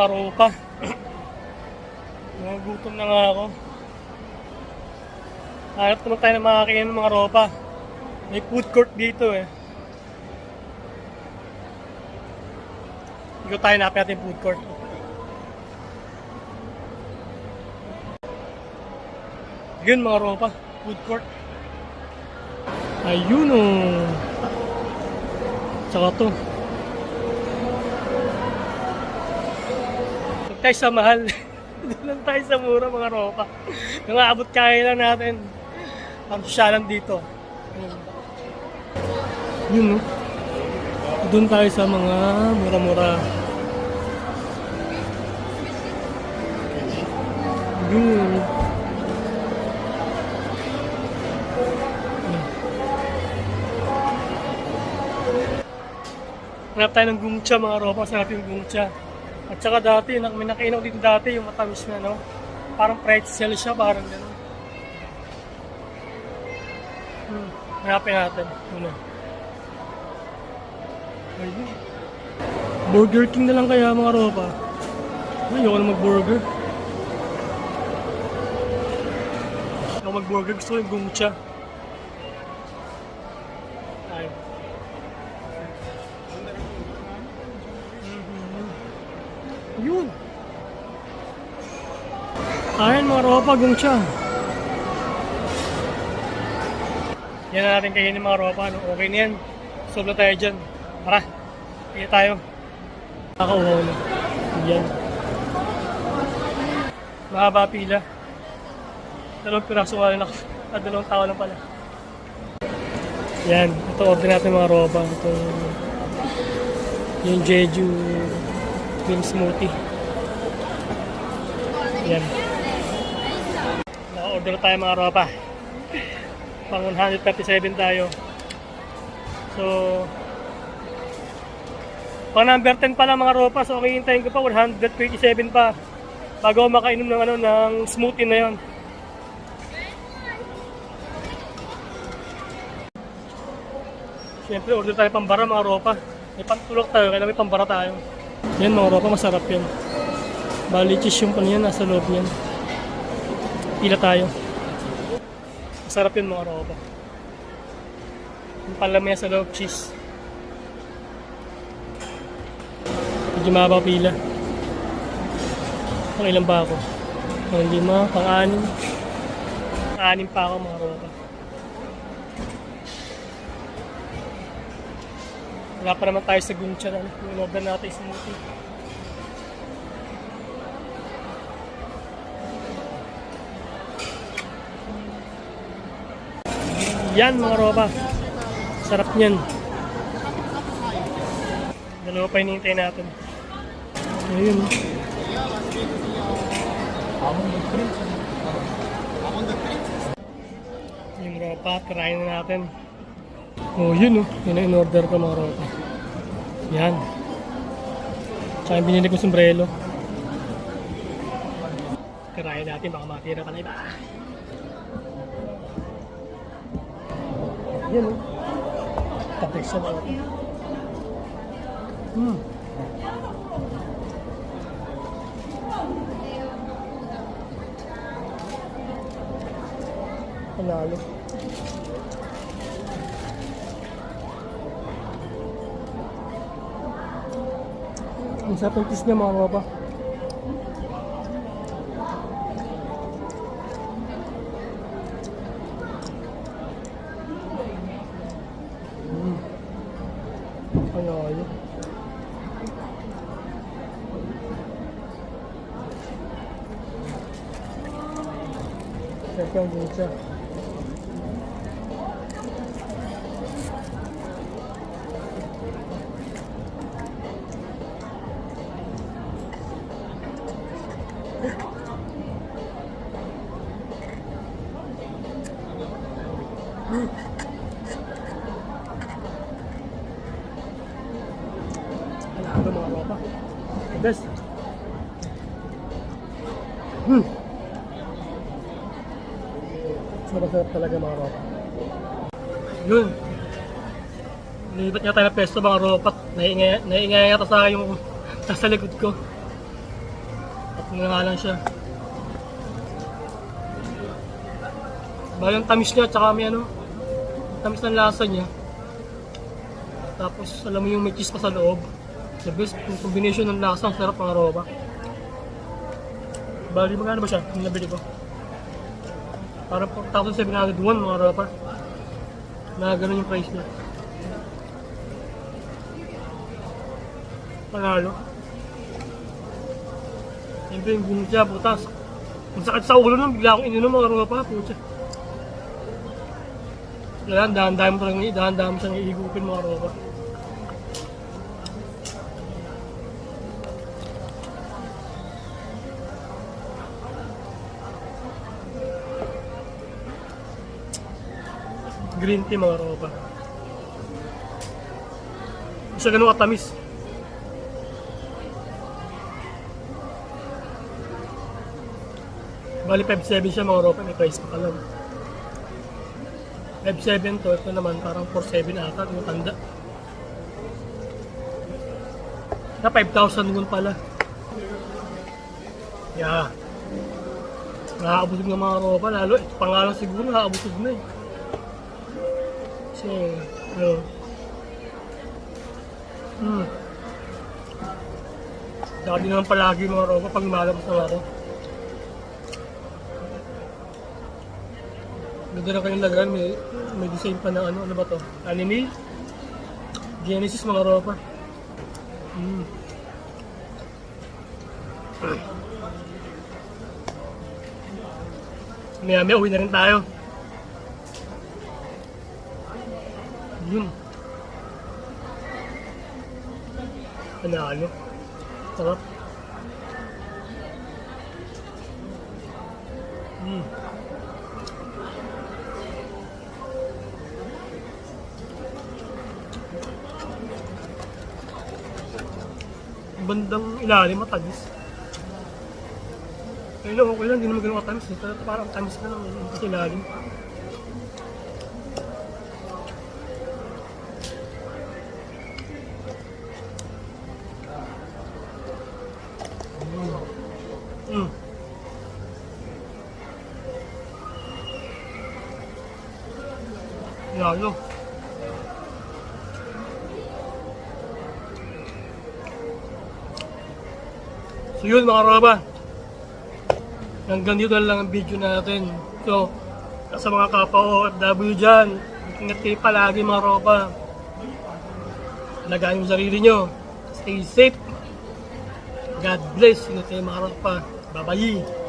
mga ropa. Nagutom na nga ako. Hanap naman tayo ng makakain ng mga ropa. May food court dito eh. Ikaw tayo napin natin food court. Yun mga ropa, food court. Ayun o. Tsaka to. Huwag tayo sa mahal. Doon tayo sa mura mga ropa. Yung aabot kaya lang natin. Ang sosyalan dito. Yun no. Doon tayo sa mga mura-mura. Yun. Hanap tayo ng gungcha mga ropa, sarap yung gungcha. At saka dati, may nakainom dito dati yung matamis na no. Parang pretzel siya, parang gano'n. Hmm. Hanapin natin. Ayun. Burger King na lang kaya mga ropa. Ayoko na mag-burger. Ayoko mag-burger, gusto ko yung gungcha. Yun. Ayan mga ropa, gungcha. Yan na natin kainin mga ropa. No? Okay na yan. Na tayo dyan. Tara. Kaya tayo. Nakauhaw na. Yan. Mahaba pila. Dalawang piraso nga lang ako. At dalawang tao lang pala. Yan. Ito order natin mga ropa. Ito yung Jeju cream smoothie. Yan. Naka-order tayo mga ropa. Pang 137 tayo. So, pang number 10 pa lang mga ropa. So, hintayin ko pa 127 pa bago makainom ng ano ng smoothie na 'yon. Siyempre, order tayo pambara mga ropa. May pantulok tayo, kaya may pambara tayo. Yan mga ropa, masarap yan. Bali, cheese yung pan yan, nasa loob yan. Pila tayo. Masarap yun mga ropa. Yung palamaya sa loob, cheese. Medyo mahaba pila. Pang ilan ba ako? Pang lima, pang anim. Anim pa ako mga ropa. Wala pa naman tayo sa Guncha na yung order natin smoothie. Yan mga ropa. Sarap niyan. Dalawa pa hinihintay natin. Ayun. Yung ropa, try na natin. Oh, yun oh. Yun in-order ko mga ropa. Yan. Tsaka yung binili ko sombrero. Karayan natin, baka matira pa na iba. Yan oh. Tapos sa mga. Hmm. Panalo. Ang sarap ng tis niya mga Sarap-sarap talaga mga ropa. Yun. Libat nga tayo ng pesto mga ropa. Naingay, naingay yata sa akin yung nasa likod ko. Na nga lang siya. Bali ang tamis niya, tsaka may ano, tamis ng lasa niya. Tapos alam mo yung may cheese pa sa loob. The best yung combination ng lasa, ang sarap ng aroba. Bali, magkano ba siya? Yung nabili ko. Parang 4,701 mga aroba. Na ganun yung price niya. Panalo. Siyempre yung bunot niya, butas. Ang sakit sa ulo nun, bigla akong ininom mga aroba, putya. Kailangan dahan-dahan mo talagang dahan-dahan mo siyang iigupin mga aroba. Green tea mga roba. Isa ganun katamis. Bali 5.7 siya mga roba, may price pa ka lang. 5.7 to, ito naman parang 4.7 ata, yung tanda. Na 5,000 ngun pala. Yeah. Nakakabusog ng mga roba, lalo ito pangalan siguro nakakabusog na eh. Kasi, ano, hmm. Saka di naman palagi mga roba pag malabas ng ako. Ganda na kayong lagyan, may, may design pa ng ano, ano ba to? Anime? Genesis mga ropa. Hmm. Maya maya, uwi na rin tayo. Yun. Panalo. Sarap. Hmm. bandang ilalim. Ayun lang, okay lang, hindi naman ganun katamis. Eh. Pero parang tamis na lang, yung sa ilalim. Lalo. So yun mga roba. Hanggang dito na lang ang video natin. So, sa mga kapwa OFW dyan, ingat kayo palagi mga roba. Alagaan yung sarili nyo. Stay safe. God bless. Ingat kayo mga roba. Bye-bye.